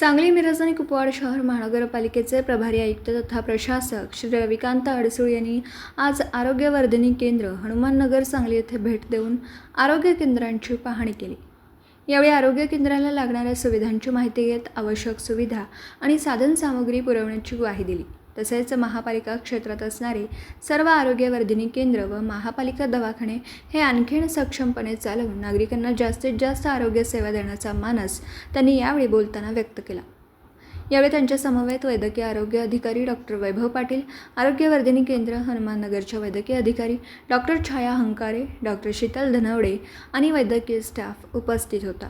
सांगली मिरज आणि कुपवाड शहर महानगरपालिकेचे प्रभारी आयुक्त तथा प्रशासक श्री रविकांत अडसूळ यांनी आज आरोग्यवर्धिनी केंद्र हनुमाननगर सांगली येथे भेट देऊन आरोग्य केंद्रांची पाहणी केली. यावेळी आरोग्य केंद्राला लागणाऱ्या सुविधांची माहिती घेत आवश्यक सुविधा आणि साधनसामुग्री पुरवण्याची ग्वाही दिली. तसेच महापालिका क्षेत्रात असणारे सर्व आरोग्यवर्धिनी केंद्र व महापालिका दवाखाने हे आणखीन सक्षमपणे चालवून नागरिकांना जास्तीत जास्त आरोग्य सेवा देण्याचा मानस त्यांनी यावेळी बोलताना व्यक्त केला. यावेळी त्यांच्या समवेत वैद्यकीय आरोग्य अधिकारी डॉक्टर वैभव पाटील आरोग्यवर्धिनी केंद्र हनुमाननगरच्या वैद्यकीय अधिकारी डॉक्टर छाया हंकारे डॉक्टर शीतल धनवडे आणि वैद्यकीय स्टाफ उपस्थित होता.